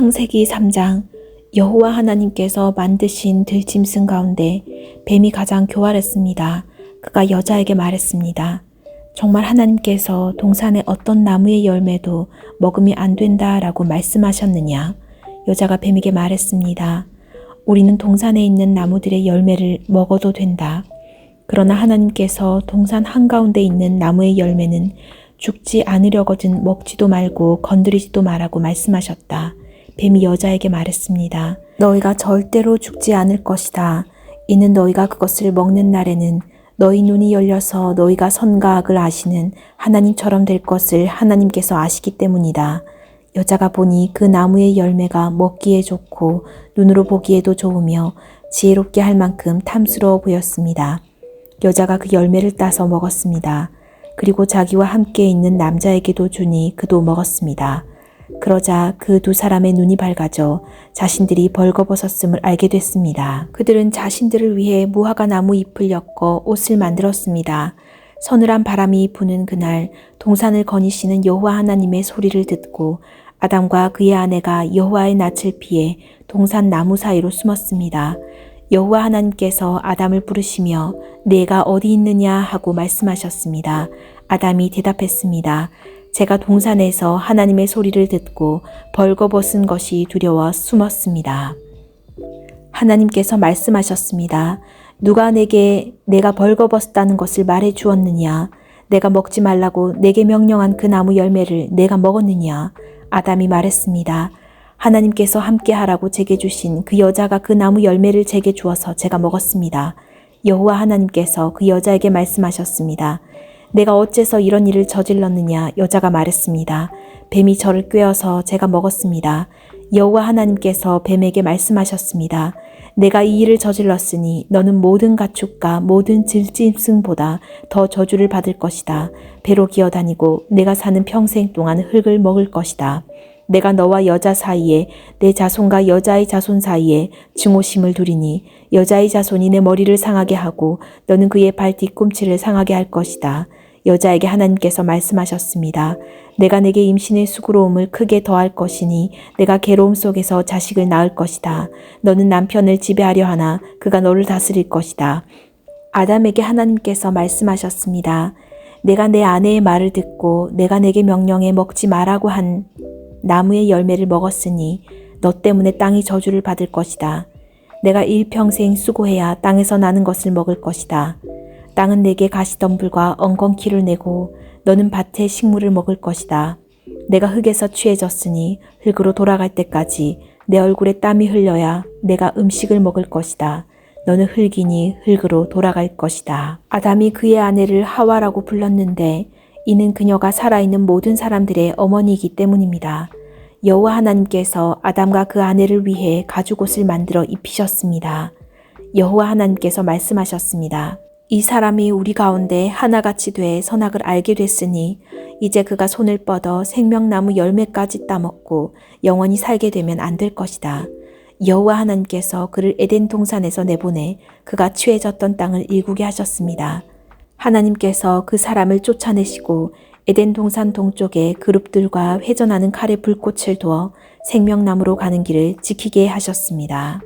창세기 3장 여호와 하나님께서 만드신 들짐승 가운데 뱀이 가장 교활했습니다. 그가 여자에게 말했습니다. 정말 하나님께서 동산의 어떤 나무의 열매도 먹으면 안 된다라고 말씀하셨느냐? 여자가 뱀에게 말했습니다. 우리는 동산에 있는 나무들의 열매를 먹어도 된다. 그러나 하나님께서 동산 한가운데 있는 나무의 열매는 죽지 않으려거든 먹지도 말고 건드리지도 말라고 말씀하셨다. 뱀이 여자에게 말했습니다. 너희가 절대로 죽지 않을 것이다. 이는 너희가 그것을 먹는 날에는 너희 눈이 열려서 너희가 선과 악을 아시는 하나님처럼 될 것을 하나님께서 아시기 때문이다. 여자가 보니 그 나무의 열매가 먹기에 좋고 눈으로 보기에도 좋으며 지혜롭게 할 만큼 탐스러워 보였습니다. 여자가 그 열매를 따서 먹었습니다. 그리고 자기와 함께 있는 남자에게도 주니 그도 먹었습니다. 그러자 그 두 사람의 눈이 밝아져 자신들이 벌거벗었음을 알게 됐습니다. 그들은 자신들을 위해 무화과 나무 잎을 엮어 옷을 만들었습니다. 서늘한 바람이 부는 그날 동산을 거니시는 여호와 하나님의 소리를 듣고 아담과 그의 아내가 여호와의 낯을 피해 동산 나무 사이로 숨었습니다. 여호와 하나님께서 아담을 부르시며 내가 어디 있느냐 하고 말씀하셨습니다. 아담이 대답했습니다. 제가 동산에서 하나님의 소리를 듣고 벌거벗은 것이 두려워 숨었습니다. 하나님께서 말씀하셨습니다. 누가 내게 내가 벌거벗었다는 것을 말해 주었느냐? 내가 먹지 말라고 내게 명령한 그 나무 열매를 내가 먹었느냐? 아담이 말했습니다. 하나님께서 함께 하라고 제게 주신 그 여자가 그 나무 열매를 제게 주어서 제가 먹었습니다. 여호와 하나님께서 그 여자에게 말씀하셨습니다. 내가 어째서 이런 일을 저질렀느냐 여자가 말했습니다. 뱀이 저를 꿰어서 제가 먹었습니다. 여호와 하나님께서 뱀에게 말씀하셨습니다. 내가 이 일을 저질렀으니 너는 모든 가축과 모든 질짐승보다 더 저주를 받을 것이다. 배로 기어다니고 내가 사는 평생 동안 흙을 먹을 것이다. 내가 너와 여자 사이에 내 자손과 여자의 자손 사이에 증오심을 두리니 여자의 자손이 내 머리를 상하게 하고 너는 그의 발 뒤꿈치를 상하게 할 것이다. 여자에게 하나님께서 말씀하셨습니다. 내가 내게 임신의 수고로움을 크게 더할 것이니 내가 괴로움 속에서 자식을 낳을 것이다. 너는 남편을 지배하려 하나 그가 너를 다스릴 것이다. 아담에게 하나님께서 말씀하셨습니다. 내가 내 아내의 말을 듣고 내가 내게 명령해 먹지 말라고 한 나무의 열매를 먹었으니 너 때문에 땅이 저주를 받을 것이다. 내가 일평생 수고해야 땅에서 나는 것을 먹을 것이다. 땅은 내게 가시덤불과 엉겅퀴를 내고 너는 밭의 식물을 먹을 것이다. 내가 흙에서 취해졌으니 흙으로 돌아갈 때까지 내 얼굴에 땀이 흘려야 내가 음식을 먹을 것이다. 너는 흙이니 흙으로 돌아갈 것이다. 아담이 그의 아내를 하와라고 불렀는데 이는 그녀가 살아있는 모든 사람들의 어머니이기 때문입니다. 여호와 하나님께서 아담과 그 아내를 위해 가죽옷을 만들어 입히셨습니다. 여호와 하나님께서 말씀하셨습니다. 이 사람이 우리 가운데 하나같이 돼 선악을 알게 됐으니 이제 그가 손을 뻗어 생명나무 열매까지 따먹고 영원히 살게 되면 안 될 것이다. 여호와 하나님께서 그를 에덴 동산에서 내보내 그가 취해졌던 땅을 일구게 하셨습니다. 하나님께서 그 사람을 쫓아내시고 에덴 동산 동쪽에 그룹들과 회전하는 칼의 불꽃을 두어 생명나무로 가는 길을 지키게 하셨습니다.